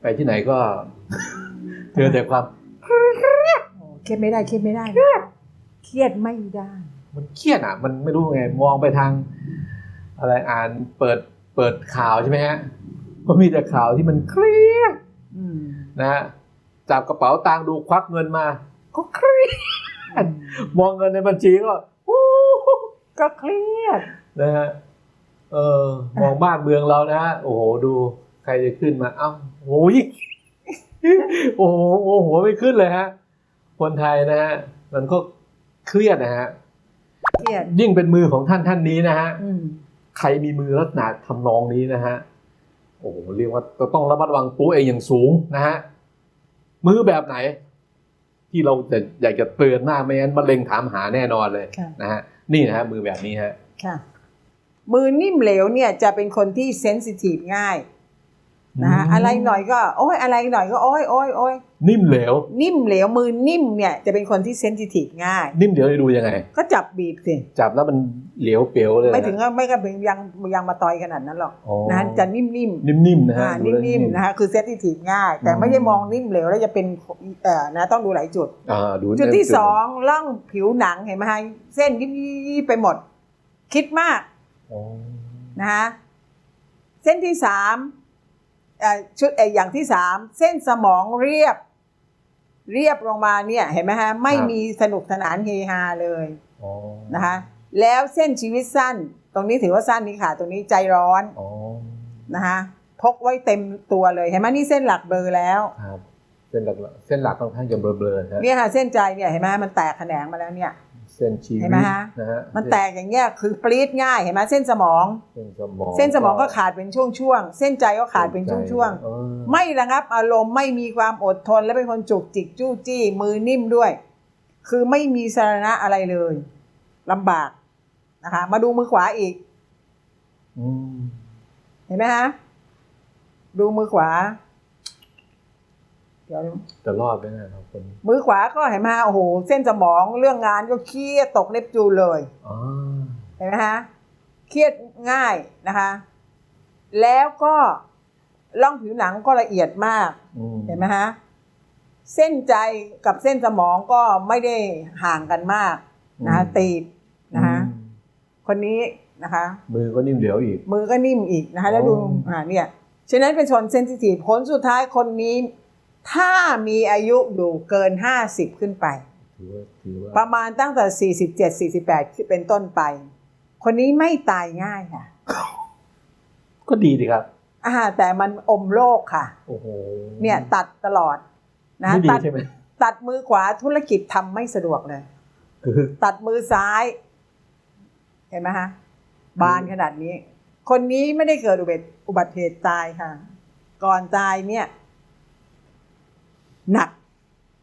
ไปที่ไหนก็ เจอแต่ความโอ้เครียดไม่ได้เครียดไม่ได้ เครียดไม่ได้ มันเครียดอะ มันไม่รู้ไง มองไปทาง อะไรอ่านเปิดเปิดข่าวใช่ไหมฮะก็มีแต่ข่าวที่มันเครียดอืมนะฮะจับกระเป๋าตังค์ดูควักเงินมา ก็เครียด มองเงินในบัญชีก็โอ้โหก็เครียดนะฮะ เออ มองบ้านเมืองเรานะฮะโอ้โหดูใครจะขึ้นมาเอ้าโอ้ยโอ้โหโอ้โหไม่ขึ้นเลยฮะ คนไทยนะฮะมันก็เครียดนะฮะเครียดยิ่งเป็นมือของท่านท่านนี้นะฮะอืมใครมีมือลักษณะทำนองนี้นะฮะโอ้โหเรียกว่าต้องระมัดระวังตัวเองอย่างสูงนะฮะมือแบบไหน ที่เราจะอยากจะเตือนหน้าไม่งั้นมะเร็งถามหาแน่นอนเลยค่ะนะฮะนี่นะฮะมือแบบนี้ฮะค่ะ มือนิ่มเหลวเนี่ยจะเป็นคนที่เซนซิทีฟง่ายนะฮะอืมอะไรหน่อยก็โอ้ยอะไรหน่อยก็โอ้ยโอ้ยโอ้ยนิ่มเหลว นิ่มเหลวมือนิ่มเนี่ยจะเป็นคนที่เซนซิทีฟง่าย นิ่มเหลวจะดูยังไง ก็จับบีบสิจับแล้วมันเหลวเปลวเลยนะไม่ถึงก็ไม่ก็เป็นยังยังมาต่อยขนาดนั้นหรอกอ๋อนะจะนิ่มๆนิ่มๆนะฮะอ่าดูแล้วนิ่มๆนะคะคือเซนซิทีฟง่าย แต่อืมไม่ใช่มองนิ่มเหลวแล้วจะเป็นเอ่อนะต้องดูหลายจุดอ่าดูจุดที่สองล่องผิวหนังเห็นไหมฮะเส้นยิบๆไปหมด คิดมากอ๋อ นะคะเส้นที่สามเอ่อชุดเอ่ออย่างที่สามเส้นสมองเรียบ เรียบลงมาเนี่ยเห็นไหมฮะไม่มีสนุกสนานเฮฮาเลยอ๋อนะคะแล้วเส้นชีวิตสั้น ตรงนี้ถือว่าสั้นนี่ค่ะ ตรงนี้ใจร้อนอ๋อนะคะพกไว้เต็มตัวเลยเห็นไหมนี่เส้นหลักเบลอแล้วครับเส้นหลักเส้นหลักค่อนข้างจะเบลอๆนะฮะเนี่ยค่ะเส้นใจเนี่ยเห็นไหมมันแตกแขนงมาแล้วเนี่ย เส้นชีวิตเห็นไหมฮะนะฮะมันแตกอย่างเงี้ยคือปรี๊ดง่ายเห็นไหมเส้นสมอง เส้นสมอง เส้นสมองก็ขาดเป็นช่วงๆเส้นใจก็ขาดเป็นช่วงเออๆไม่ระงับอารมณ์ไม่มีความอดทนและเป็นคนจุกจิกจู้จี้มือนิ่มด้วย คือไม่มีสาระอะไรเลยลำบากนะคะ มาดูมือขวาอีกอืมเห็นไหมฮะดูมือขวาเดี๋ยว จะรอดไหมนะครับคนนี้มือขวาก็เห็นไหมฮะโอ้โห เส้นสมองเรื่องงานก็เครียดตกเล็บจูนเลยอ๋อเห็นไหมฮะเครียดง่ายนะคะ แล้วก็ร่องผิวหนังก็ละเอียดมากอืมเห็นไหมฮะเส้นใจกับเส้นสมองก็ไม่ได้ห่างกันมากนะคะตีบนะคะอืมคนนี้นะคะ มือก็นิ่มเหลวอีก มือก็นิ่มอีกนะคะ แล้วดูอ๋ออ่อ่าเนี่ยฉะนั้นเป็นชนเซนซิทีฟผลสุดท้ายคนนี้ ถ้ามีอายุอยู่เกิน 50 ขึ้นไปถือว่าถือว่าประมาณตั้งแต่ 47 48ที่เป็นต้นไป คนนี้ไม่ตายง่ายค่ะ ก็ดีดีครับอ่าแต่มันอมโรคค่ะ โอ้โห เนี่ยตัดตลอดนะไม่ดีตัดใช่ไหมตัดมือขวาธุรกิจทำไม่สะดวกเลยคือตัดมือซ้าย เห็นไหมฮะ บานขนาดนี้ คนนี้ไม่ได้เกิดอุบัติอุบัติเหตุตายค่ะ ก่อนตายเนี่ย หนัก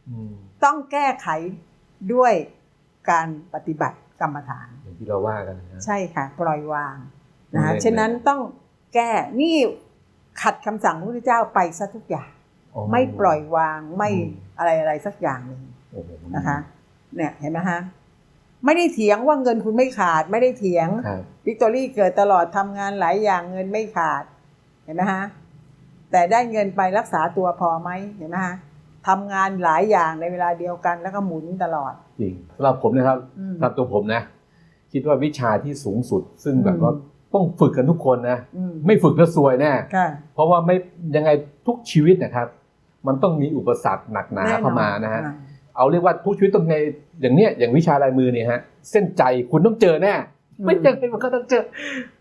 อืมต้องแก้ไขด้วยการปฏิบัติกรรมฐานอย่างที่เราว่ากันนะฮะใช่ค่ะ ปล่อยวางนะไม่คะเล่นฉะนั้นต้องแก้นี่ขัดคำสั่งพระพุทธเจ้าไปซะทุกอย่างอ๋อไม่ปล่อยวางไม่อืมอะไรอะไรสักอย่างหนึ่งโอ้โหนะคะเนี่ยเห็นไหมฮะไม่ได้เถียงว่าเงินคุณไม่ขาด ไม่ได้เถียงครับวิกตอรี่เกิดตลอดทำงานหลายอย่างเงินไม่ขาดเห็นไหมฮะแต่ได้เงินไปรักษาตัวพอไหมเห็นไหมฮะ ทำงานหลายอย่างในเวลาเดียวกันแล้วก็หมุนตลอด จริงสำหรับผมนะครับอืมสำหรับตัวผมนะ คิดว่าวิชาที่สูงสุด ซึ่งแบบอืมว่าต้องฝึกกันทุกคนนะอืมไม่ฝึกแล้วซวยแน่ค่ะเพราะว่าไม่ยังไงทุกชีวิตนะครับ มันต้องมีอุปสรรคหนักหนาแน่นอนเข้ามานะฮะอ่าเอาเรียกว่าทุกชีวิตต้องในอย่างเนี้ยอย่างวิชาลายมือเนี่ยฮะเส้นใจคุณต้องเจอแน่ไม่ยังไงมันก็ต้องเจอ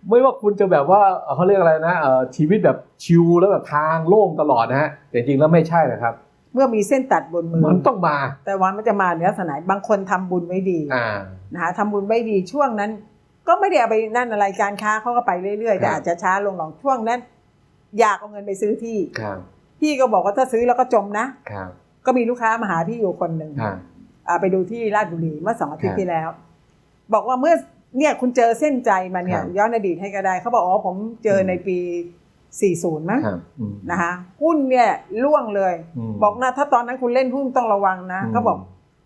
ไม่ว่าคุณจะแบบว่าเอ่อเขาเรียกอะไรนะเอ่อชีวิตแบบชิวแล้วแบบทางโล่งตลอดนะฮะแต่จริงๆแล้วไม่ใช่นะครับ เมื่อมีเส้นตัดบนมือมันต้องมา แต่วันมันจะมาในลักษณะไหนบางคนทำบุญไว้ดีอ่านะคะทำบุญไว้ดีช่วงนั้น ก็ไม่ได้เอาไปนั่นอะไรการค้าเขาก็ไปเรื่อยๆแต่ครับอาจจะช้าลงหน่อยช่วงนั้น อยากเอาเงินไปซื้อที่ครับพี่ก็บอกว่าถ้าซื้อแล้วก็จมนะครับก็มีลูกค้ามาหาพี่อยู่คนหนึ่งครับอ่าไปดูที่ราชบุรีเมื่อสองอาทิตครัย์บที่แล้ว บอกว่าเมื่อเนี่ยคุณเจอเส้นใจมาเนี่ยครับย้อนอดีตให้ก็ได้เขาบอกอ๋อผมเจอในปี 40มั้งครับอืมนะคะหุ้นเนี่ยล่วงเลยมบอกนะถ้าตอนนั้นคุณเล่นหุ้นต้องระวังนะอืมเขาบอก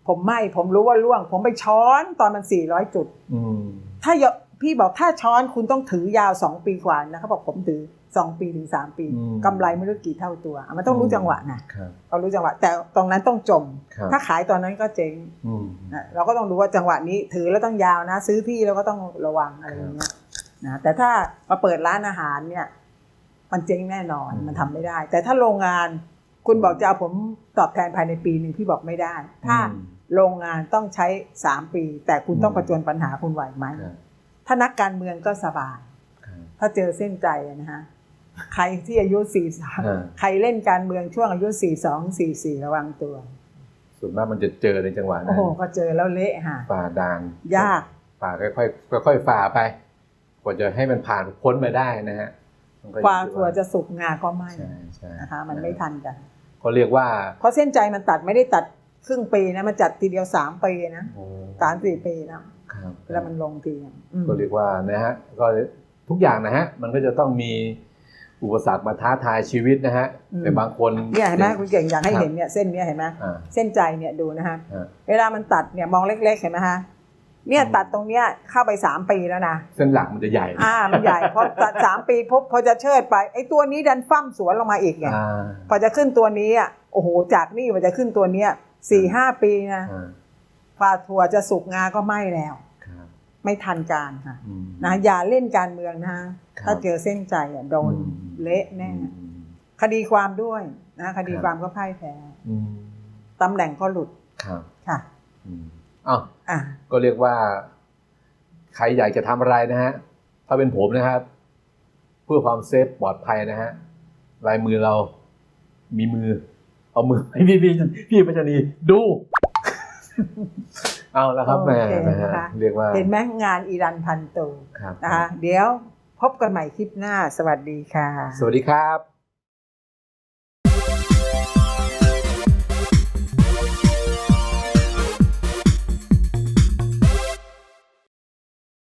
ผมไม่ผมรู้ว่าล่วง ผมไปช้อนตอนมัน 400 จุดอืมถ้าพี่บอกถ้าช้อนคุณต้องถือยาวสองปีกว่านะเขาบอกผมถือสองปีถึงสามปีอืมกำไรไม่รู้กี่เท่าตัวอะมันต้องรู้จังหวะนะครับเรารู้จังหวะ แต่ตรงนั้นต้องจมครับถ้าขายตอนนั้นก็เจ๊งอืมนะเราก็ต้องรู้ว่าจังหวะนี้ถือแล้วต้องยาวนะ ซื้อที่แล้วก็ต้องระวังอะไรอย่างเงี้ยนะแต่ถ้ามาเปิดร้านอาหารเนี่ย มันเจ๊งแน่นอนอืมมันทำไม่ได้ แต่ถ้าโรงงานคุณบอกจะเอาผมตอบแทนภายในปีหนึ่งพี่บอกไม่ได้ ถ้าอืมโรงงานต้องใช้สามปี แต่คุณต้องอืมประจวนปัญหาคุณไหวไหมครับถ้านักการเมืองก็สบายครับถ้าเจอเส้นใจอะนะฮะใครที่อายุสี่สามอ่าใครเล่นการเมืองช่วงอายุสี่สองสี่สี่ระวังตัว ส่วนมากมันจะเจอในจังหวะโอ้นั้นโหก็เจอแล้วเละฮะฝ่าด่านยากฝ่าค่อยๆค่อยๆฝ่าไปกว่าจะให้มันผ่านพ้นไปได้นะฮะมัน ก็อยู่กว่าที่ถั่วจะสุกงาก็ไหม่ใช่ใช่นะคะมันไม่ทันกันก็เรียกว่า เพราะเส้นใจมันตัดไม่ได้ตัดครึ่งปีนะมันจัดทีเดียวสามปีนะโอ้สามสี่ปีนะครับแล้วมันลงทีอะอืมก็เรียกว่านะฮะก็ทุกอย่างนะฮะมันก็จะต้องมีอุปสรรคมาท้าทายชีวิตนะฮะแต่บางคนเนี่ยเห็นไหมคุณเก่งอยากให้ครับเห็นเนี่ยเส้นเนี้ยเห็นไหมอ่าเส้นใจเนี่ยดูนะฮะอ่าเวลามันตัดเนี่ยมองเล็กๆเห็นไหมฮะ เนี่ยอืมตัดตรงเนี้ยเข้าไปสามปีแล้วนะเส้นหลักมันจะใหญ่ อ่ามันใหญ่พอตัดสามปีปุ๊บพอจะเชิดไปไอ้ตัวนี้ดันฟั่มสวนลงมาอีกไงอ่าพอจะขึ้นตัวนี้อะโอ้โหจากนี่มันจะขึ้นตัวเนี้ยสี่ห้าปีนะอ่าฝ่าถั่วจะสุกงาก็ไหม้แล้วครับไม่ทันการค่ะอืมนะอย่าเล่นการเมืองนะฮะครับถ้าเจอเส้นใจอะโดนอืมเละแน่อืมคดีความด้วยนะคดีครับความก็พ่ายแพ้อืมตำแหน่งก็หลุดครับค่ะ อืมอ้าวอะก็เรียกว่า ใครอยากจะทำอะไรนะฮะ ถ้าเป็นผมนะครับ เพื่อความเซฟปลอดภัยนะฮะ ลายมือเรามีมือ เอามือให้พี่พี่พี่ปัญชนีดู เอาแล้วครับแหม่โอเคนะฮะนะคะเรียกว่าเห็นไหมงานอีรันพันตูครับ นะคะ เดี๋ยวพบกันใหม่คลิปหน้า สวัสดีค่ะ สวัสดีครับ